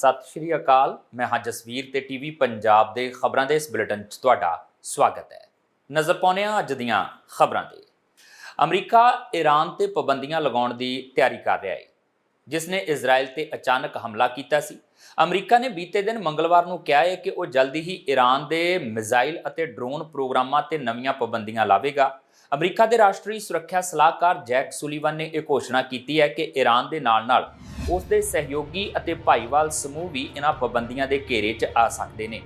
ਸਤਿ ਸ਼੍ਰੀ ਅਕਾਲ। ਮੈਂ ਹਾਂ ਜਸਵੀਰ ਤੇ ਟੀਵੀ ਪੰਜਾਬ ਦੇ ਖਬਰਾਂ ਦੇ ਇਸ ਬੁਲੇਟਿਨ 'ਚ ਤੁਹਾਡਾ ਸਵਾਗਤ ਹੈ। ਨਜ਼ਰ ਪਾਉਂਦੇ ਹਾਂ ਅੱਜ ਦੀਆਂ ਖਬਰਾਂ ਤੇ। ਅਮਰੀਕਾ ਈਰਾਨ ਤੇ ਪਾਬੰਦੀਆਂ ਲਗਾਉਣ ਦੀ ਤਿਆਰੀ ਕਰ ਰਿਹਾ ਹੈ, ਜਿਸ ਨੇ ਇਜ਼ਰਾਈਲ ਤੇ ਅਚਾਨਕ ਹਮਲਾ ਕੀਤਾ ਸੀ। ਅਮਰੀਕਾ ਨੇ ਬੀਤੇ ਦਿਨ ਮੰਗਲਵਾਰ ਨੂੰ ਕਿਹਾ ਹੈ ਕਿ ਉਹ ਜਲਦੀ ਹੀ ਈਰਾਨ ਦੇ ਮਿਜ਼ਾਈਲ ਅਤੇ ਡਰੋਨ ਪ੍ਰੋਗਰਾਮਾਂ ਤੇ ਨਵੀਆਂ ਪਾਬੰਦੀਆਂ ਲਾਵੇਗਾ। ਅਮਰੀਕਾ ਦੇ ਰਾਸ਼ਟਰੀ ਸੁਰੱਖਿਆ ਸਲਾਹਕਾਰ ਜੈਕ ਸੁਲੀਵਨ ਨੇ ਇਹ ਘੋਸ਼ਣਾ ਕੀਤੀ ਹੈ ਕਿ ਈਰਾਨ ਦੇ ਨਾਲ-ਨਾਲ ਉਸ ਦੇ ਸਹਿਯੋਗੀ ਅਤੇ ਭਾਈਵਾਲ ਸਮੂਹ ਵੀ ਇਹਨਾਂ ਪਾਬੰਦੀਆਂ ਦੇ ਘੇਰੇ 'ਚ ਆ ਸਕਦੇ ਨੇ।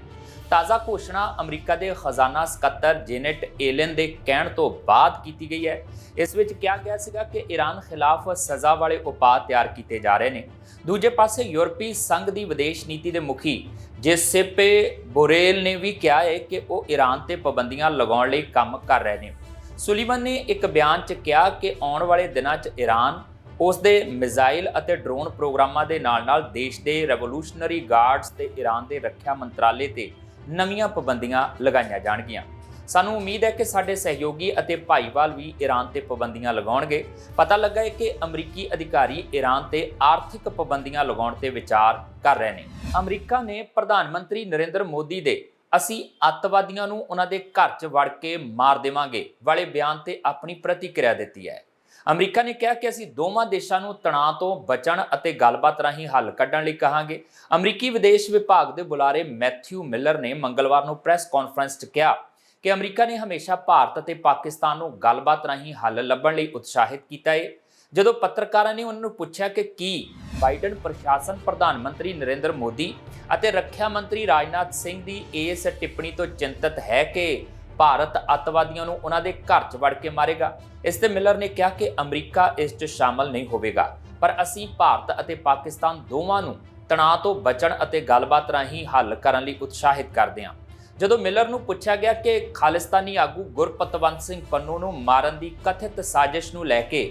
ਤਾਜ਼ਾ ਘੋਸ਼ਣਾ ਅਮਰੀਕਾ ਦੇ ਖਜ਼ਾਨਾ ਸਕੱਤਰ ਜੇਨੇਟ ਏਲਨ ਦੇ ਕਹਿਣ ਤੋਂ ਬਾਅਦ ਕੀਤੀ ਗਈ ਹੈ। ਇਸ ਵਿੱਚ ਕਿਹਾ ਗਿਆ ਸੀਗਾ ਕਿ ਈਰਾਨ ਖਿਲਾਫ ਸਜ਼ਾ ਵਾਲੇ ਉਪਾਅ ਤਿਆਰ ਕੀਤੇ ਜਾ ਰਹੇ ਨੇ। ਦੂਜੇ ਪਾਸੇ ਯੂਰਪੀ ਸੰਘ ਦੀ ਵਿਦੇਸ਼ ਨੀਤੀ ਦੇ ਮੁਖੀ ਜੇਸੇਪੇ ਬੋਰੇਲ ਨੇ ਵੀ ਕਿਹਾ ਹੈ ਕਿ ਉਹ ਈਰਾਨ ਤੇ ਪਾਬੰਦੀਆਂ ਲਗਾਉਣ ਲਈ ਕੰਮ ਕਰ ਰਹੇ ਨੇ। ਸੁਲੀਵਨ ਨੇ ਇੱਕ ਬਿਆਨ 'ਚ ਕਿਹਾ ਕਿ ਆਉਣ ਵਾਲੇ ਦਿਨਾਂ 'ਚ ਈਰਾਨ ਉਸ ਦੇ ਮਿਜ਼ਾਈਲ ਅਤੇ ਡਰੋਨ ਪ੍ਰੋਗਰਾਮਾਂ ਦੇ ਨਾਲ-ਨਾਲ ਦੇਸ਼ ਦੇ ਰੈਵੋਲੂਸ਼ਨਰੀ ਗਾਰਡਸ ਤੇ ਈਰਾਨ ਦੇ ਰੱਖਿਆ ਮੰਤਰਾਲੇ ਤੇ ਨਵੀਆਂ ਪਾਬੰਦੀਆਂ ਲਗਾਈਆਂ ਜਾਣਗੀਆਂ। ਸਾਨੂੰ ਉਮੀਦ ਹੈ ਕਿ ਸਾਡੇ ਸਹਿਯੋਗੀ ਅਤੇ ਭਾਈਵਾਲ ਵੀ ਈਰਾਨ ਤੇ ਪਾਬੰਦੀਆਂ ਲਗਾਉਣਗੇ। ਪਤਾ ਲੱਗਾ ਹੈ ਕਿ ਅਮਰੀਕੀ ਅਧਿਕਾਰੀ ਈਰਾਨ ਤੇ ਆਰਥਿਕ ਪਾਬੰਦੀਆਂ ਲਗਾਉਣ ਤੇ ਵਿਚਾਰ ਕਰ ਰਹੇ ਨੇ। ਅਮਰੀਕਾ ਨੇ ਪ੍ਰਧਾਨ ਮੰਤਰੀ ਨਰਿੰਦਰ ਮੋਦੀ ਦੇ ਅਸੀਂ ਅੱਤਵਾਦੀਆਂ ਨੂੰ ਉਹਨਾਂ ਦੇ ਘਰ 'ਚ ਵੜ ਕੇ ਮਾਰ ਦੇਵਾਂਗੇ। ਵਾਲੇ ਬਿਆਨ ਤੇ ਆਪਣੀ ਪ੍ਰਤੀਕਿਰਿਆ ਦਿੱਤੀ ਹੈ। ਅਮਰੀਕਾ ਨੇ ਕਿਹਾ ਕਿ ਅਸੀਂ ਦੋਵਾਂ ਦੇਸ਼ਾਂ ਨੂੰ ਤਣਾਅ ਤੋਂ ਬਚਣ ਅਤੇ ਗੱਲਬਾਤ ਰਾਹੀਂ ਹੱਲ ਕੱਢਣ ਲਈ ਕਹਾਂਗੇ। ਅਮਰੀਕੀ ਵਿਦੇਸ਼ ਵਿਭਾਗ ਦੇ ਬੁਲਾਰੇ ਮੈਥਿਊ ਮਿਲਰ ਨੇ ਮੰਗਲਵਾਰ ਨੂੰ ਪ੍ਰੈਸ ਕਾਨਫਰੰਸ 'ਚ ਕਿਹਾ ਕਿ ਅਮਰੀਕਾ ਨੇ ਹਮੇਸ਼ਾ ਭਾਰਤ ਅਤੇ ਪਾਕਿਸਤਾਨ ਨੂੰ ਗੱਲਬਾਤ ਰਾਹੀਂ ਹੱਲ ਲੱਭਣ ਲਈ ਉਤਸ਼ਾਹਿਤ ਕੀਤਾ ਹੈ ਜਦੋਂ ਪੱਤਰਕਾਰਾਂ ਨੇ ਉਹਨਾਂ ਨੂੰ ਪੁੱਛਿਆ ਕਿ ਕੀ ਬਾਈਡਨ ਪ੍ਰਸ਼ਾਸਨ ਪ੍ਰਧਾਨ ਮੰਤਰੀ ਨਰਿੰਦਰ ਮੋਦੀ ਅਤੇ ਰੱਖਿਆ ਮੰਤਰੀ ਰਾਜਨਾਥ ਸਿੰਘ ਦੀ ਇਸ ਟਿੱਪਣੀ ਤੋਂ ਚਿੰਤਤ ਹੈ ਕਿ ਭਾਰਤ ਅੱਤਵਾਦੀਆਂ ਨੂੰ ਉਹਨਾਂ ਦੇ ਘਰ 'ਚ ਵੜ ਕੇ ਮਾਰੇਗਾ। ਇਸ ਤੇ ਮਿਲਰ ਨੇ ਕਿਹਾ ਕਿ ਅਮਰੀਕਾ ਇਸ 'ਚ ਸ਼ਾਮਲ ਨਹੀਂ ਹੋਵੇਗਾ, ਪਰ ਅਸੀਂ ਭਾਰਤ ਅਤੇ ਪਾਕਿਸਤਾਨ ਦੋਵਾਂ ਨੂੰ ਤਣਾਅ ਤੋਂ ਬਚਣ ਅਤੇ ਗੱਲਬਾਤ ਰਾਹੀਂ ਹੱਲ ਕਰਨ ਲਈ ਉਤਸ਼ਾਹਿਤ ਕਰਦੇ ਹਾਂ। ਜਦੋਂ ਮਿਲਰ ਨੂੰ ਪੁੱਛਿਆ ਗਿਆ ਕਿ ਖਾਲਿਸਤਾਨੀ ਆਗੂ ਗੁਰਪਤਵੰਤ ਸਿੰਘ ਪੰਨੂ ਨੂੰ ਮਾਰਨ ਦੀ ਕਥਿਤ ਸਾਜ਼ਿਸ਼ ਨੂੰ ਲੈ ਕੇ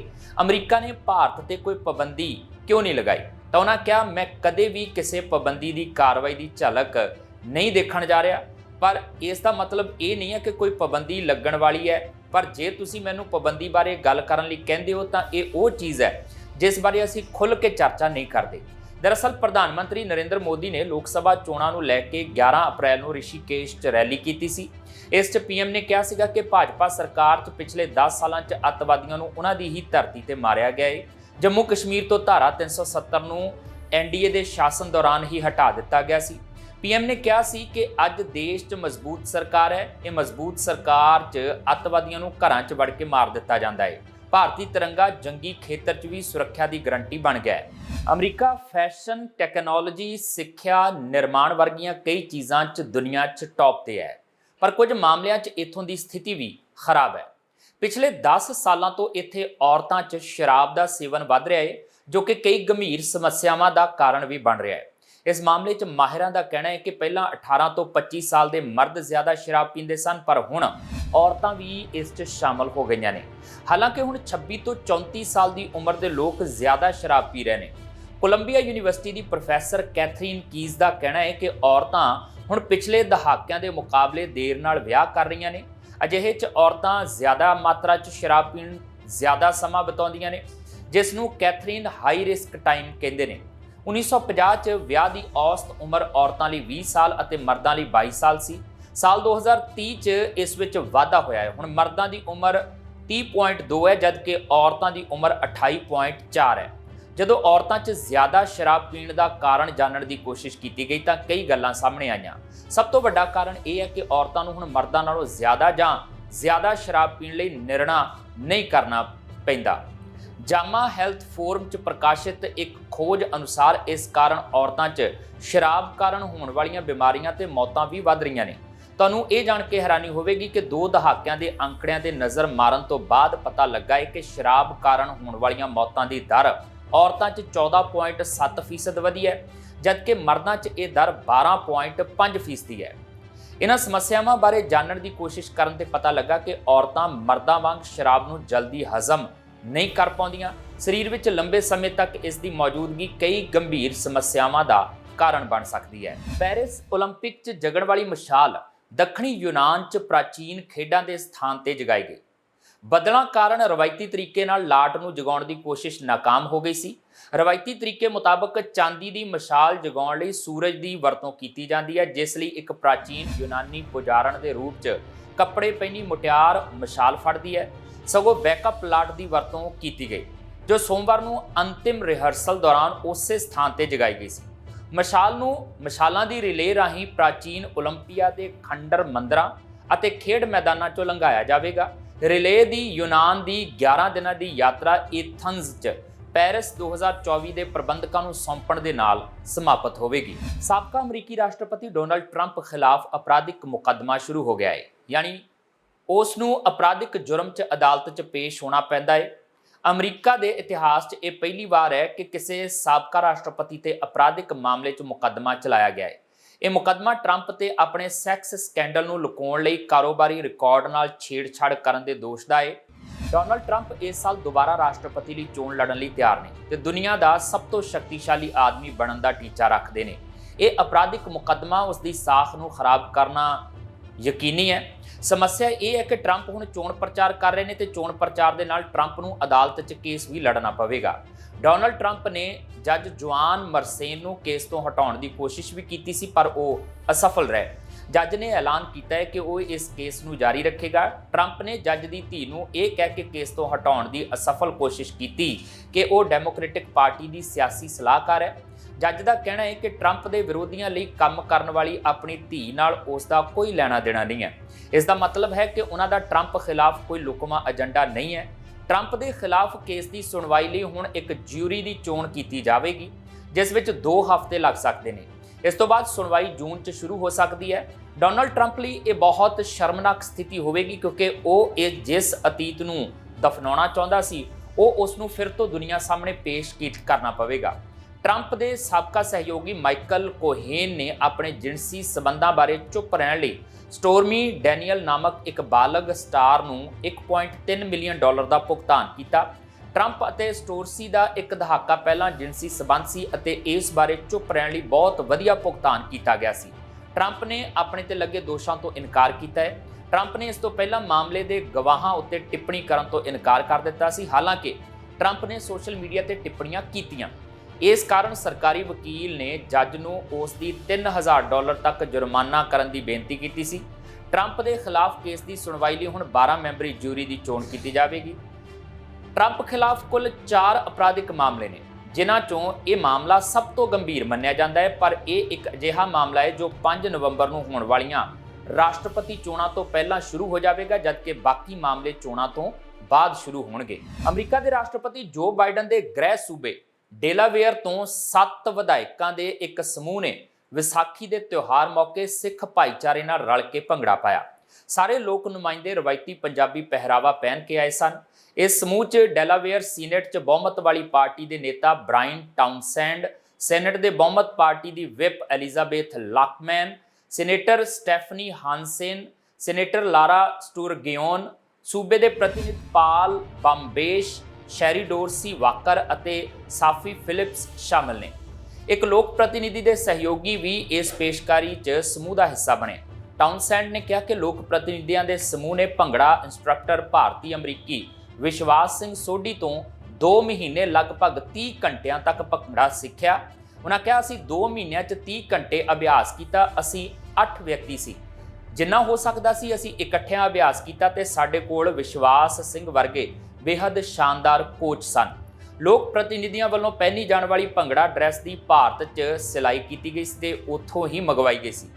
ਅਮਰੀਕਾ ਨੇ ਭਾਰਤ ਤੇ ਕੋਈ ਪਾਬੰਦੀ ਕਿਉਂ ਨਹੀਂ ਲਗਾਈ? ਤਾਂ ਉਹਨਾਂ ਕਿਹਾ, ਮੈਂ ਕਦੇ ਵੀ ਕਿਸੇ ਪਾਬੰਦੀ ਦੀ ਕਾਰਵਾਈ ਦੀ ਝਲਕ ਨਹੀਂ ਦੇਖਣ ਜਾ ਰਿਹਾ। ਪਰ ਇਸ ਦਾ ਮਤਲਬ ਇਹ ਨਹੀਂ ਹੈ ਕਿ ਕੋਈ ਪਾਬੰਦੀ ਲੱਗਣ ਵਾਲੀ ਹੈ। ਪਰ ਜੇ ਤੁਸੀਂ ਮੈਨੂੰ ਪਾਬੰਦੀ ਬਾਰੇ ਗੱਲ ਕਰਨ ਲਈ ਕਹਿੰਦੇ ਹੋ, ਤਾਂ ਇਹ ਉਹ ਚੀਜ਼ ਹੈ ਜਿਸ ਬਾਰੇ ਅਸੀਂ ਖੁੱਲ੍ਹ ਕੇ ਚਰਚਾ ਨਹੀਂ ਕਰਦੇ। ਦਰਅਸਲ, ਪ੍ਰਧਾਨ ਮੰਤਰੀ ਨਰਿੰਦਰ ਮੋਦੀ ਨੇ ਲੋਕ ਸਭਾ ਚੋਣਾਂ ਨੂੰ ਲੈ ਕੇ 11 ਅਪ੍ਰੈਲ ਨੂੰ ਰਿਸ਼ੀਕੇਸ਼ 'ਚ ਰੈਲੀ ਕੀਤੀ ਸੀ। ਇਸ 'ਚ ਪੀਐਮ ਨੇ ਕਿਹਾ ਸੀਗਾ ਕਿ ਭਾਜਪਾ ਸਰਕਾਰ 'ਚ ਪਿਛਲੇ 10 ਸਾਲਾਂ 'ਚ ਅੱਤਵਾਦੀਆਂ ਨੂੰ ਉਹਨਾਂ ਦੀ ਹੀ ਧਰਤੀ ਤੇ ਮਾਰਿਆ ਗਿਆ ਹੈ ਜੰਮੂ ਕਸ਼ਮੀਰ ਤੋਂ ਧਾਰਾ 370 ਨੂੰ ਐਨਡੀਏ ਦੇ ਸ਼ਾਸਨ ਦੌਰਾਨ ਹੀ ਹਟਾ ਦਿੱਤਾ ਗਿਆ ਸੀ। ਪੀਐਮ ਨੇ ਕਿਹਾ ਸੀ ਕਿ ਅੱਜ ਦੇਸ਼ 'ਚ ਮਜ਼ਬੂਤ ਸਰਕਾਰ ਹੈ। ਇਹ ਮਜ਼ਬੂਤ ਸਰਕਾਰ 'ਚ ਅੱਤਵਾਦੀਆਂ ਨੂੰ ਘਰਾਂ 'ਚ ਵੜ ਕੇ ਮਾਰ ਦਿੱਤਾ ਜਾਂਦਾ ਹੈ। ਭਾਰਤੀ ਤਿਰੰਗਾ ਜੰਗੀ ਖੇਤਰ 'ਚ ਵੀ ਸੁਰੱਖਿਆ ਦੀ ਗਰੰਟੀ ਬਣ ਗਿਆ ਹੈ। ਅਮਰੀਕਾ ਫੈਸ਼ਨ, ਟੈਕਨੋਲੋਜੀ, ਸਿੱਖਿਆ, ਨਿਰਮਾਣ ਵਰਗੀਆਂ ਕਈ ਚੀਜ਼ਾਂ 'ਚ ਦੁਨੀਆ 'ਚ ਟੌਪ ਤੇ ਹੈ। ਪਰ ਕੁਝ ਮਾਮਲਿਆਂ 'ਚ ਇਥੋਂ ਦੀ ਸਥਿਤੀ ਵੀ ਖਰਾਬ ਹੈ। ਪਿਛਲੇ 10 ਸਾਲਾਂ ਤੋਂ ਇੱਥੇ ਔਰਤਾਂ 'ਚ ਸ਼ਰਾਬ ਦਾ ਸੇਵਨ ਵੱਧ ਰਿਹਾ ਹੈ ਜੋ ਕਿ ਕਈ ਗੰਭੀਰ ਸਮੱਸਿਆਵਾਂ ਦਾ ਕਾਰਨ ਵੀ ਬਣ ਰਿਹਾ ਹੈ ਇਸ ਮਾਮਲੇ 'ਚ ਮਾਹਿਰਾਂ ਦਾ ਕਹਿਣਾ ਹੈ ਕਿ ਪਹਿਲਾਂ 18 ਤੋਂ 25 ਸਾਲ ਦੇ ਮਰਦ ਜ਼ਿਆਦਾ ਸ਼ਰਾਬ ਪੀਂਦੇ ਸਨ, ਪਰ ਹੁਣ ਔਰਤਾਂ ਵੀ ਇਸ 'ਚ ਸ਼ਾਮਲ ਹੋ ਗਈਆਂ ਨੇ। ਹਾਲਾਂਕਿ ਹੁਣ 26 ਤੋਂ 34 ਸਾਲ ਦੀ ਉਮਰ ਦੇ ਲੋਕ ਜ਼ਿਆਦਾ ਸ਼ਰਾਬ ਪੀ ਰਹੇ ਨੇ। ਕੋਲੰਬੀਆ ਯੂਨੀਵਰਸਿਟੀ ਦੀ ਪ੍ਰੋਫੈਸਰ ਕੈਥਰੀਨ ਕੀਜ਼ ਦਾ ਕਹਿਣਾ ਹੈ ਕਿ ਔਰਤਾਂ ਹੁਣ ਪਿਛਲੇ ਦਹਾਕਿਆਂ ਦੇ ਮੁਕਾਬਲੇ ਦੇਰ ਨਾਲ ਵਿਆਹ ਕਰ ਰਹੀਆਂ ਨੇ। ਅਜਿਹੇ 'ਚ ਔਰਤਾਂ ਜ਼ਿਆਦਾ ਮਾਤਰਾ 'ਚ ਸ਼ਰਾਬ ਪੀਣ ਜ਼ਿਆਦਾ ਸਮਾਂ ਬਿਤਾਉਂਦੀਆਂ ਨੇ, ਜਿਸ ਨੂੰ ਕੈਥਰੀਨ ਹਾਈ ਰਿਸਕ ਟਾਈਮ ਕਹਿੰਦੇ ਨੇ। 1950 'ਚ ਵਿਆਹ ਦੀ ਔਸਤ ਉਮਰ ਔਰਤਾਂ ਲਈ 20 ਸਾਲ ਅਤੇ ਮਰਦਾਂ ਲਈ 22 ਸਾਲ ਸੀ। ਸਾਲ 2030 'ਚ ਇਸ ਵਿੱਚ ਵਾਧਾ ਹੋਇਆ ਹੈ। ਹੁਣ ਮਰਦਾਂ ਦੀ ਉਮਰ 30.2 ਹੈ, ਜਦਕਿ ਔਰਤਾਂ ਦੀ ਉਮਰ 28.4 ਹੈ। ਜਦੋਂ ਔਰਤਾਂ 'ਚ ਜ਼ਿਆਦਾ ਸ਼ਰਾਬ ਪੀਣ ਦਾ ਕਾਰਨ ਜਾਣਨ ਦੀ ਕੋਸ਼ਿਸ਼ ਕੀਤੀ ਗਈ ਤਾਂ ਕਈ ਗੱਲਾਂ ਸਾਹਮਣੇ ਆਈਆਂ। ਸਭ ਤੋਂ ਵੱਡਾ ਕਾਰਨ ਇਹ ਹੈ ਕਿ ਔਰਤਾਂ ਨੂੰ ਹੁਣ ਮਰਦਾਂ ਨਾਲੋਂ ਜ਼ਿਆਦਾ ਜਾਂ ਜ਼ਿਆਦਾ ਸ਼ਰਾਬ ਪੀਣ ਲਈ ਨਿਰਣਾ ਨਹੀਂ ਕਰਨਾ ਪੈਂਦਾ। ਜਾਮਾ ਹੈਲਥ ਫੋਰਮ 'ਚ ਪ੍ਰਕਾਸ਼ਿਤ ਇੱਕ ਖੋਜ ਅਨੁਸਾਰ ਇਸ ਕਾਰਨ ਔਰਤਾਂ 'ਚ ਸ਼ਰਾਬ ਕਾਰਨ ਹੋਣ ਵਾਲੀਆਂ ਬਿਮਾਰੀਆਂ ਤੇ ਮੌਤਾਂ ਵੀ ਵੱਧ ਰਹੀਆਂ ਨੇ। ਤੁਹਾਨੂੰ ਇਹ ਜਾਣ ਕੇ ਹੈਰਾਨੀ ਹੋਵੇਗੀ ਕਿ ਦੋ ਦਹਾਕਿਆਂ ਦੇ ਅੰਕੜਿਆਂ ਦੇ ਨਜ਼ਰ ਮਾਰਨ ਤੋਂ ਬਾਅਦ ਪਤਾ ਲੱਗਾ ਹੈ ਕਿ ਸ਼ਰਾਬ ਕਾਰਨ ਹੋਣ ਵਾਲੀਆਂ ਮੌਤਾਂ ਦੀ ਦਰ ਔਰਤਾਂ 'ਚ 14.7% ਵਧੀ ਹੈ ਜਦਕਿ ਮਰਦਾਂ 'ਚ ਇਹ ਦਰ 12.5% ਹੈ ਇਹਨਾਂ ਸਮੱਸਿਆਵਾਂ ਬਾਰੇ ਜਾਣਨ ਦੀ ਕੋਸ਼ਿਸ਼ ਕਰਨ ਤੇ ਪਤਾ ਲੱਗਾ ਕਿ ਔਰਤਾਂ ਮਰਦਾਂ ਵਾਂਗ ਸ਼ਰਾਬ ਨੂੰ ਜਲਦੀ ਹਜ਼ਮ ਨਹੀਂ ਕਰ ਪਾਉਂਦੀਆਂ ਸਰੀਰ ਵਿੱਚ ਲੰਬੇ ਸਮੇਂ ਤੱਕ ਇਸ ਦੀ ਮੌਜੂਦਗੀ ਕਈ ਗੰਭੀਰ ਸਮੱਸਿਆਵਾਂ ਦਾ ਕਾਰਨ ਬਣ ਸਕਦੀ ਹੈ ਪੈਰਿਸ 올림픽 'ਚ ਜਗਣ ਵਾਲੀ ਮਸ਼ਾਲ ਦੱਖਣੀ ਯੂਨਾਨ 'ਚ ਪ੍ਰਾਚੀਨ ਖੇਡਾਂ ਦੇ ਸਥਾਨ ਤੇ ਜਗਾਈ ਗਈ ਬਦਲਾਂ ਕਾਰਨ ਰਵਾਇਤੀ ਤਰੀਕੇ ਨਾਲ ਲਾਟ ਨੂੰ ਜਗਾਉਣ ਦੀ ਕੋਸ਼ਿਸ਼ ناکਾਮ ਹੋ ਗਈ ਸੀ। ਰਵਾਇਤੀ ਤਰੀਕੇ ਮੁਤਾਬਕ ਚਾਂਦੀ ਦੀ ਮਸ਼ਾਲ ਜਗਾਉਣ ਲਈ ਸੂਰਜ ਦੀ ਵਰਤੋਂ ਕੀਤੀ ਜਾਂਦੀ ਹੈ, ਜਿਸ ਲਈ ਇੱਕ ਪ੍ਰਾਚੀਨ ਯੂਨਾਨੀ ਪੁਜਾਰਣ ਦੇ ਰੂਪ 'ਚ ਕੱਪੜੇ ਪਹਿਨੀ ਮੁਟਿਆਰ ਮਸ਼ਾਲ ਫੜਦੀ ਹੈ। ਸਗੋਂ ਬੈਕਅਪ ਲਾਟ ਦੀ ਵਰਤੋਂ ਕੀਤੀ ਗਈ, ਜੋ ਸੋਮਵਾਰ ਨੂੰ ਅੰਤਿਮ ਰਿਹਰਸਲ ਦੌਰਾਨ ਉਸੇ ਸਥਾਨ ਤੇ ਜਗਾਈ ਗਈ ਸੀ। ਮਸ਼ਾਲ ਨੂੰ ਮਸ਼ਾਲਾਂ ਦੀ ਰਿਲੇ ਰਾਹੀਂ ਪ੍ਰਾਚੀਨ 올림픽ਆ ਦੇ ਖੰਡਰ ਮੰਦਰਾਂ ਅਤੇ ਖੇਡ ਮੈਦਾਨਾਂ 'ਚੋਂ ਲੰਘਾਇਆ ਜਾਵੇਗਾ। ਰਿਲੇ ਦੀ ਯੂਨਾਨ ਦੀ 11 ਦਿਨਾਂ ਦੀ ਯਾਤਰਾ ਏਥਨਜ਼ 'ਚ ਪੈਰਿਸ 2024 ਦੇ ਪ੍ਰਬੰਧਕਾਂ ਨੂੰ ਸੌਂਪਣ ਦੇ ਨਾਲ ਸਮਾਪਤ ਹੋਵੇਗੀ। ਸਾਬਕਾ ਅਮਰੀਕੀ ਰਾਸ਼ਟਰਪਤੀ ਡੋਨਾਲਡ ਟਰੰਪ ਖਿਲਾਫ ਅਪਰਾਧਿਕ ਮੁਕੱਦਮਾ ਸ਼ੁਰੂ ਹੋ ਗਿਆ ਹੈ ਯਾਨੀ ਉਸ ਨੂੰ ਅਪਰਾਧਿਕ ਜੁਰਮ 'ਚ ਅਦਾਲਤ 'ਚ ਪੇਸ਼ ਹੋਣਾ ਪੈਂਦਾ ਹੈ ਅਮਰੀਕਾ ਦੇ ਇਤਿਹਾਸ 'ਚ ਇਹ ਪਹਿਲੀ ਵਾਰ ਹੈ ਕਿ ਕਿਸੇ ਸਾਬਕਾ ਰਾਸ਼ਟਰਪਤੀ ਤੇ ਅਪਰਾਧਿਕ ਮਾਮਲੇ 'ਚ ਮੁਕੱਦਮਾ ਚਲਾਇਆ ਗਿਆ ਹੈ ਇਹ ਮੁਕੱਦਮਾ ਟਰੰਪ ਤੇ ਆਪਣੇ ਸੈਕਸ ਸਕੈਂਡਲ ਨੂੰ ਲੁਕਾਉਣ ਲਈ ਕਾਰੋਬਾਰੀ ਰਿਕਾਰਡ ਨਾਲ ਛੇੜਛਾੜ ਕਰਨ ਦੇ ਦੋਸ਼ ਦਾ ਹੈ ਡੋਨਲਡ ਟਰੰਪ ਇਸ ਸਾਲ ਦੁਬਾਰਾ ਰਾਸ਼ਟਰਪਤੀ ਲਈ ਚੋਣ ਲੜਨ ਲਈ ਤਿਆਰ ਨੇ ਤੇ ਦੁਨੀਆ ਦਾ ਸਭ ਤੋਂ ਸ਼ਕਤੀਸ਼ਾਲੀ ਆਦਮੀ ਬਣਨ ਦਾ ਟੀਚਾ ਰੱਖਦੇ ਨੇ। ਇਹ ਅਪਰਾਧਿਕ ਮੁਕੱਦਮਾ ਉਸ ਦੀ ਸਾਖ ਨੂੰ ਖਰਾਬ ਕਰਨਾ ਯਕੀਨੀ ਹੈ। ਸਮੱਸਿਆ ਇਹ ਹੈ ਕਿ ਟਰੰਪ ਹੁਣ ਚੋਣ ਪ੍ਰਚਾਰ ਕਰ ਰਹੇ ਨੇ ਤੇ ਚੋਣ ਪ੍ਰਚਾਰ ਦੇ ਨਾਲ ਟਰੰਪ ਨੂੰ ਅਦਾਲਤ 'ਚ ਕੇਸ ਵੀ ਲੜਨਾ ਪਵੇਗਾ। ਡੋਨਲਡ ਟਰੰਪ ਨੇ ਜੱਜ ਜੁਆਨ ਮਰਸੇਨ ਨੂੰ ਕੇਸ ਤੋਂ ਹਟਾਉਣ ਦੀ ਕੋਸ਼ਿਸ਼ ਵੀ ਕੀਤੀ ਸੀ, ਪਰ ਉਹ ਅਸਫਲ ਰਹੇ। ਜੱਜ ਨੇ ਐਲਾਨ ਕੀਤਾ ਹੈ ਕਿ ਉਹ ਇਸ ਕੇਸ ਨੂੰ ਜਾਰੀ ਰੱਖੇਗਾ। ਟਰੰਪ ਨੇ ਜੱਜ ਦੀ ਧੀ ਨੂੰ ਇਹ ਕਹਿ ਕੇ ਕੇਸ ਤੋਂ ਹਟਾਉਣ ਦੀ ਅਸਫਲ ਕੋਸ਼ਿਸ਼ ਕੀਤੀ ਕਿ ਉਹ ਡੈਮੋਕ੍ਰੈਟਿਕ ਪਾਰਟੀ ਦੀ ਸਿਆਸੀ ਸਲਾਹਕਾਰ ਹੈ। ਜੱਜ ਦਾ ਕਹਿਣਾ ਹੈ ਕਿ ਟਰੰਪ ਦੇ ਵਿਰੋਧੀਆਂ ਲਈ ਕੰਮ ਕਰਨ ਵਾਲੀ ਆਪਣੀ ਧੀ ਨਾਲ ਉਸ ਦਾ ਕੋਈ ਲੈਣਾ ਦੇਣਾ ਨਹੀਂ ਹੈ। ਇਸ ਦਾ ਮਤਲਬ ਹੈ ਕਿ ਉਹਨਾਂ ਦਾ ਟਰੰਪ ਖਿਲਾਫ ਕੋਈ ਲੁਕਮਾ ਏਜੰਡਾ ਨਹੀਂ ਹੈ। ਟਰੰਪ ਦੇ ਖਿਲਾਫ ਕੇਸ ਦੀ ਸੁਣਵਾਈ ਲਈ ਹੁਣ ਇੱਕ ਜਿਊਰੀ ਦੀ ਚੋਣ ਕੀਤੀ ਜਾਵੇਗੀ, ਜਿਸ ਵਿੱਚ 2 ਹਫ਼ਤੇ ਲੱਗ ਸਕਦੇ ਨੇ। ਇਸ ਤੋਂ ਬਾਅਦ ਸੁਣਵਾਈ ਜੂਨ 'ਚ ਸ਼ੁਰੂ ਹੋ ਸਕਦੀ ਹੈ। ਡੋਨਲਡ ਟਰੰਪ ਲਈ ਇਹ ਬਹੁਤ ਸ਼ਰਮਨਾਕ ਸਥਿਤੀ ਹੋਵੇਗੀ, ਕਿਉਂਕਿ ਉਹ ਇਹ ਜਿਸ ਅਤੀਤ ਨੂੰ ਦਫਨਾਉਣਾ ਚਾਹੁੰਦਾ ਸੀ, ਉਹ ਉਸ ਨੂੰ ਫਿਰ ਤੋਂ ਦੁਨੀਆ ਸਾਹਮਣੇ ਪੇਸ਼ ਕੀਤ ਕਰਨਾ ਪਵੇਗਾ। ਟਰੰਪ ਦੇ ਸਾਬਕਾ ਸਹਿਯੋਗੀ ਮਾਈਕਲ ਕੋਹੇਨ ਨੇ ਆਪਣੇ ਜਿਨਸੀ ਸਬੰਧਾਂ ਬਾਰੇ ਚੁੱਪ ਰਹਿਣ ਲਈ ਸਟੋਰਮੀ ਡੈਨੀਅਲ ਨਾਮਕ ਇੱਕ ਬਾਲਗ ਸਟਾਰ ਨੂੰ 1.3 ਮਿਲੀਅਨ ਡਾਲਰ ਦਾ ਭੁਗਤਾਨ ਕੀਤਾ। ਟਰੰਪ ਅਤੇ ਸਟੋਰਸੀ ਦਾ ਇੱਕ ਦਹਾਕਾ ਪਹਿਲਾਂ ਜਿਨਸੀ ਸਬੰਧ ਸੀ ਅਤੇ ਇਸ ਬਾਰੇ ਚੁੱਪ ਰਹਿਣ ਲਈ ਬਹੁਤ ਵਧੀਆ ਭੁਗਤਾਨ ਕੀਤਾ ਗਿਆ ਸੀ। ਟਰੰਪ ਨੇ ਆਪਣੇ ਤੇ ਲੱਗੇ ਦੋਸ਼ਾਂ ਤੋਂ ਇਨਕਾਰ ਕੀਤਾ ਹੈ। ਟਰੰਪ ਨੇ ਇਸ ਤੋਂ ਪਹਿਲਾਂ ਮਾਮਲੇ ਦੇ ਗਵਾਹਾਂ ਉੱਤੇ ਟਿੱਪਣੀ ਕਰਨ ਤੋਂ ਇਨਕਾਰ ਕਰ ਦਿੱਤਾ ਸੀ। ਹਾਲਾਂਕਿ, ਟਰੰਪ ਨੇ ਸੋਸ਼ਲ ਮੀਡੀਆ ਤੇ ਟਿੱਪਣੀਆਂ ਕੀਤੀਆਂ। ਇਸ ਕਾਰਨ ਸਰਕਾਰੀ ਵਕੀਲ ਨੇ ਜੱਜ ਨੂੰ ਉਸ ਦੀ 3000 ਡਾਲਰ ਤੱਕ ਜੁਰਮਾਨਾ ਕਰਨ ਦੀ ਬੇਨਤੀ ਕੀਤੀ ਸੀ। ਟਰੰਪ ਦੇ ਖਿਲਾਫ ਕੇਸ ਦੀ ਸੁਣਵਾਈ ਲਈ ਹੁਣ 12 ਮੈਂਬਰੀ ਜੂਰੀ ਦੀ ਚੋਣ ਕੀਤੀ ਜਾਵੇਗੀ। ਟਰੰਪ ਖਿਲਾਫ ਕੁੱਲ 4 ਅਪਰਾਧਿਕ ਮਾਮਲੇ ਨੇ, ਜਿਨ੍ਹਾਂ ਚੋਂ ਇਹ ਮਾਮਲਾ ਸਭ ਤੋਂ ਗੰਭੀਰ ਮੰਨਿਆ ਜਾਂਦਾ ਹੈ, ਪਰ ਇਹ ਇੱਕ ਅਜਿਹਾ ਮਾਮਲਾ ਹੈ ਜੋ 5 ਨਵੰਬਰ ਨੂੰ ਹੋਣ ਵਾਲੀਆਂ ਰਾਸ਼ਟਰਪਤੀ ਚੋਣਾਂ ਤੋਂ ਪਹਿਲਾਂ ਸ਼ੁਰੂ ਹੋ ਜਾਵੇਗਾ, ਜਦਕਿ ਬਾਕੀ ਮਾਮਲੇ ਚੋਣਾਂ ਤੋਂ ਬਾਅਦ ਸ਼ੁਰੂ ਹੋਣਗੇ। ਅਮਰੀਕਾ ਦੇ ਰਾਸ਼ਟਰਪਤੀ ਜੋ ਬਾਈਡਨ ਦੇ ਗ੍ਰਹਿ ਸੂਬੇ ਡੇਲਾਵੇਅਰ ਤੋਂ ਸੱਤ ਵਿਧਾਇਕਾਂ ਦੇ ਇੱਕ ਸਮੂਹ ਨੇ ਵਿਸਾਖੀ ਦੇ ਤਿਉਹਾਰ ਮੌਕੇ ਸਿੱਖ ਭਾਈਚਾਰੇ ਨਾਲ ਰਲ ਕੇ ਭੰਗੜਾ ਪਾਇਆ। ਸਾਰੇ ਲੋਕ ਨੁਮਾਇੰਦੇ ਰਵਾਇਤੀ ਪੰਜਾਬੀ ਪਹਿਰਾਵਾ ਪਹਿਨ ਕੇ ਆਏ ਸਨ। ਇਸ ਸਮੂਹ 'ਚ ਡੈਲਾਵੇਅਰ ਸੀਨੇਟ 'ਚ ਬਹੁਮਤ ਵਾਲੀ ਪਾਰਟੀ ਦੇ ਨੇਤਾ ਬ੍ਰਾਇਨ ਟਾਊਨਸੈਂਡ, ਸੈਨੇਟ ਦੇ ਬਹੁਮਤ ਪਾਰਟੀ ਦੀ whip Elizabeth Lockman, senator Stephanie Hansen, senator Laura Sturgeon, ਸੂਬੇ ਦੇ ਪ੍ਰਤੀਨਿਧ ਪਾਲ ਬੰਬੇਸ਼ ਸ਼ੈਰੀ ਡੋਰਸੀ ਵਾਕਰ ਅਤੇ ਸਾਫੀ ਫਿਲਿਪਸ ਸ਼ਾਮਲ ਨੇ। ਇੱਕ ਲੋਕ ਪ੍ਰਤੀਨਿਧੀ ਦੇ ਸਹਿਯੋਗੀ ਵੀ ਇਸ ਪੇਸ਼ਕਾਰੀ 'ਚ ਸਮੂਹ ਦਾ ਹਿੱਸਾ ਬਣੇ। ਟਾਊਨਸੈਂਡ ਨੇ ਕਿਹਾ ਕਿ ਲੋਕ ਪ੍ਰਤੀਨਿਧੀਆਂ ਦੇ ਸਮੂਹ ਨੇ ਭੰਗੜਾ ਇੰਸਟ੍ਰਕਟਰ ਭਾਰਤੀ ਅਮਰੀਕੀ ਵਿਸ਼ਵਾਸ ਸਿੰਘ ਸੋਢੀ ਤੋਂ 2 ਮਹੀਨੇ ਲਗਭਗ 30 ਘੰਟਿਆਂ ਤੱਕ ਭੰਗੜਾ ਸਿੱਖਿਆ। ਉਹਨਾਂ ਕਿਹਾ, ਅਸੀਂ 2 ਮਹੀਨਿਆਂ 'ਚ 30 ਘੰਟੇ ਅਭਿਆਸ ਕੀਤਾ, ਅਸੀਂ 8 ਵਿਅਕਤੀ ਸੀ। ਜਿੰਨਾ ਹੋ ਸਕਦਾ ਸੀ, ਅਸੀਂ ਇਕੱਠਿਆਂ ਅਭਿਆਸ ਕੀਤਾ ਤੇ ਸਾਡੇ ਕੋਲ ਵਿਸ਼ਵਾਸ ਸਿੰਘ ਵਰਗੇ ਬੇहद ਸ਼ਾਨਦਾਰ ਕੋਚ ਸਨ। ਲੋਕ ਪ੍ਰਤੀਨਿਧੀਆਂ ਵੱਲੋਂ ਪਹਿਨੀ ਜਾਣ ਵਾਲੀ ਭੰਗੜਾ ਡਰੈਸ ਦੀ ਭਾਰਤ 'ਚ ਸਿਲਾਈ ਕੀਤੀ ਗਈ ਸੀ ਤੇ ਉੱਥੋਂ ਹੀ ਮੰਗਵਾਈ ਗਈ ਸੀ।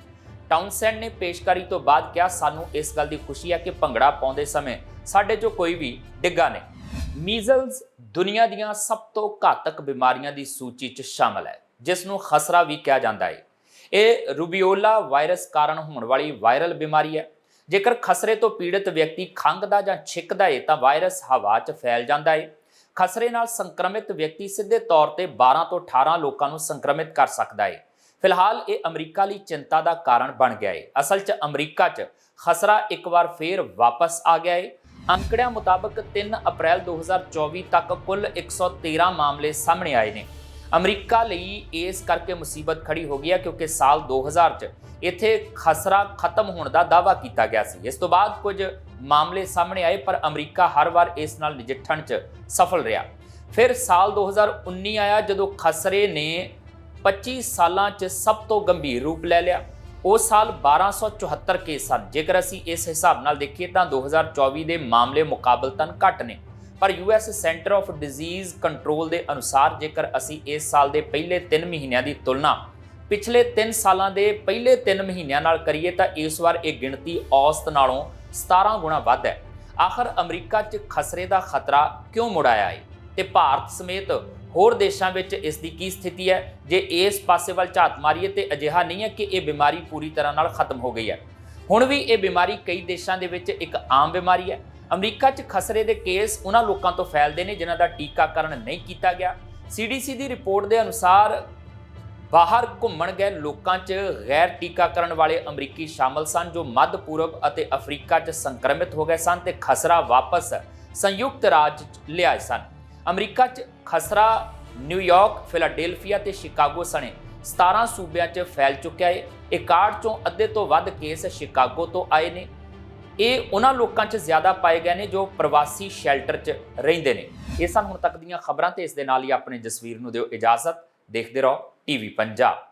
ਟਾਊਨਸੈਂਡ ਨੇ ਪੇਸ਼ਕਾਰੀ ਤੋਂ ਬਾਅਦ ਕਿਹਾ, ਸਾਨੂੰ ਇਸ ਗੱਲ ਦੀ ਖੁਸ਼ੀ ਹੈ ਕਿ ਭੰਗੜਾ ਪਾਉਂਦੇ ਸਮੇਂ ਸਾਡੇ 'ਚੋਂ ਕੋਈ ਵੀ ਡਿੱਗਾ ਨਹੀਂ। ਮੀਜ਼ਲਸ ਦੁਨੀਆ ਦੀਆਂ ਸਭ ਤੋਂ ਘਾਤਕ ਬਿਮਾਰੀਆਂ ਦੀ ਸੂਚੀ 'ਚ ਸ਼ਾਮਲ ਹੈ, ਜਿਸ ਨੂੰ ਖਸਰਾ ਵੀ ਕਿਹਾ ਜਾਂਦਾ ਹੈ। ਇਹ ਰੂਬੀਓਲਾ ਵਾਇਰਸ ਕਾਰਨ ਹੋਣ ਵਾਲੀ ਵਾਇਰਲ ਬਿਮਾਰੀ ਹੈ। ਜੇਕਰ ਖਸਰੇ ਤੋਂ ਪੀੜਤ ਵਿਅਕਤੀ ਖੰਘਦਾ ਜਾਂ ਛਿੱਕਦਾ ਏ ਤਾਂ ਵਾਇਰਸ ਹਵਾ 'ਚ ਫੈਲ ਜਾਂਦਾ ਏ। ਖਸਰੇ ਨਾਲ ਸੰਕਰਮਿਤ ਵਿਅਕਤੀ ਸਿੱਧੇ ਤੌਰ ਤੇ 12 ਤੋਂ 18 ਲੋਕਾਂ ਨੂੰ ਸੰਕਰਮਿਤ ਕਰ ਸਕਦਾ ਹੈ ਫਿਲਹਾਲ ਇਹ ਅਮਰੀਕਾ ਲਈ ਚਿੰਤਾ ਦਾ ਕਾਰਨ ਬਣ ਗਿਆ ਏ। ਅਸਲ 'ਚ ਅਮਰੀਕਾ 'ਚ ਖਸਰਾ ਇੱਕ ਵਾਰ ਫੇਰ ਵਾਪਸ ਆ ਗਿਆ ਏ। ਅੰਕੜਿਆਂ ਮੁਤਾਬਕ 3 ਅਪ੍ਰੈਲ 2024 ਤੱਕ ਕੁੱਲ 113 ਮਾਮਲੇ ਸਾਹਮਣੇ ਆਏ ਨੇ। ਅਮਰੀਕਾ ਲਈ ਇਸ ਕਰਕੇ ਮੁਸੀਬਤ ਖੜੀ ਹੋ ਗਈ ਹੈ ਕਿਉਂਕਿ ਸਾਲ 2000 'ਚ ਇੱਥੇ ਖਸਰਾ ਖਤਮ ਹੋਣ ਦਾ ਦਾਅਵਾ ਕੀਤਾ ਗਿਆ ਸੀ। ਇਸ ਤੋਂ ਬਾਅਦ ਕੁਝ ਮਾਮਲੇ ਸਾਹਮਣੇ ਆਏ, ਪਰ ਅਮਰੀਕਾ ਹਰ ਵਾਰ ਇਸ ਨਾਲ ਨਜਿੱਠਣ 'ਚ ਸਫਲ ਰਿਹਾ। ਫਿਰ ਸਾਲ 2019 ਆਇਆ, ਜਦੋਂ ਖਸਰੇ ਨੇ 25 ਸਾਲਾਂ 'ਚ ਸਭ ਤੋਂ ਗੰਭੀਰ ਰੂਪ ਲੈ ਲਿਆ। ਉਸ ਸਾਲ 1274 ਕੇਸ ਸਨ। ਜੇਕਰ ਅਸੀਂ ਇਸ ਹਿਸਾਬ ਨਾਲ ਦੇਖੀਏ, ਤਾਂ 2024 ਦੇ ਮਾਮਲੇ ਮੁਕਾਬਲਤਨ ਘੱਟ ਨੇ। ਪਰ US centre of disease control ਦੇ ਅਨੁਸਾਰ ਜੇਕਰ ਅਸੀਂ ਇਸ ਸਾਲ ਦੇ ਪਹਿਲੇ 3 ਮਹੀਨਿਆਂ ਦੀ ਤੁਲਨਾ ਪਿਛਲੇ 3 ਸਾਲਾਂ ਦੇ ਪਹਿਲੇ 3 ਮਹੀਨਿਆਂ ਨਾਲ ਕਰੀਏ ਤਾਂ ਇਸ ਵਾਰ ਇਹ ਗਿਣਤੀ ਔਸਤ ਨਾਲੋਂ 17 ਗੁਣਾ ਵੱਧ ਹੈ। ਆਖਰ ਅਮਰੀਕਾ 'ਚ ਖਸਰੇ ਦਾ ਖਤਰਾ ਕਿਉਂ ਮੁੜ ਆਇਆ ਹੈ ਤੇ ਭਾਰਤ ਸਮੇਤ ਹੋਰ ਦੇਸ਼ਾਂ ਵਿੱਚ ਇਸ ਦੀ ਕੀ ਸਥਿਤੀ ਹੈ? ਜੇ ਇਸ ਪਾਸੇ ਵੱਲ ਝਾਤ ਮਾਰੀਏ ਤੇ ਅਜਿਹਾ ਨਹੀਂ ਹੈ ਕਿ ਇਹ ਬਿਮਾਰੀ ਪੂਰੀ ਤਰ੍ਹਾਂ ਨਾਲ ਖਤਮ ਹੋ ਗਈ ਹੈ। ਹੁਣ ਵੀ ਇਹ ਬਿਮਾਰੀ ਕਈ ਦੇਸ਼ਾਂ ਦੇ ਵਿੱਚ ਇੱਕ ਆਮ ਬਿਮਾਰੀ ਹੈ। ਅਮਰੀਕਾ 'ਚ ਖਸਰੇ ਦੇ ਕੇਸ ਉਹਨਾਂ ਲੋਕਾਂ ਤੋਂ ਫੈਲਦੇ ਨੇ, ਜਿਨ੍ਹਾਂ ਦਾ ਟੀਕਾਕਰਨ ਨਹੀਂ ਕੀਤਾ ਗਿਆ। ਸੀਡੀਸੀ ਦੀ ਰਿਪੋਰਟ ਦੇ ਅਨੁਸਾਰ ਬਾਹਰ ਘੁੰਮਣ ਗਏ ਲੋਕਾਂ 'ਚ ਗੈਰ ਟੀਕਾਕਰਨ ਵਾਲੇ ਅਮਰੀਕੀ ਸ਼ਾਮਲ ਸਨ, ਜੋ ਮੱਧ ਪੂਰਬ ਅਤੇ ਅਫਰੀਕਾ 'ਚ ਸੰਕਰਮਿਤ ਹੋ ਗਏ ਸਨ ਤੇ ਖਸਰਾ ਵਾਪਸ ਸੰਯੁਕਤ ਰਾਜ 'ਚ ਲਿਆਏ ਸਨ। ਅਮਰੀਕਾ 'ਚ ਖਸਰਾ ਨਿਊਯਾਰਕ ਫਿਲਾਡੈਲਫੀਆ ਤੇ ਸ਼ਿਕਾਗੋ ਸਣੇ 17 ਸੂਬਿਆਂ 'ਚ ਫੈਲ ਚੁੱਕਿਆ ਹੈ ਇਹ ਕਾਰਡ 'ਚੋਂ ਅੱਧੇ ਤੋਂ ਵੱਧ ਕੇਸ ਸ਼ਿਕਾਗੋ ਤੋਂ ਆਏ ਨੇ। ਇਹ ਉਹਨਾਂ ਲੋਕਾਂ 'ਚ ਜ਼ਿਆਦਾ ਪਾਏ ਗਏ ਨੇ ਜੋ ਪ੍ਰਵਾਸੀ ਸ਼ੈਲਟਰ 'ਚ ਰਹਿੰਦੇ ਨੇ। ਇਹ ਸਨ ਹੁਣ ਤੱਕ ਦੀਆਂ ਖਬਰਾਂ ਤੇ ਇਸ ਦੇ ਨਾਲ ਹੀ ਆਪਣੇ ਜਸਵੀਰ ਨੂੰ ਦਿਓ ਇਜਾਜ਼ਤ। ਦੇਖਦੇ ਰਹੋ ਟੀਵੀ ਪੰਜਾਬ।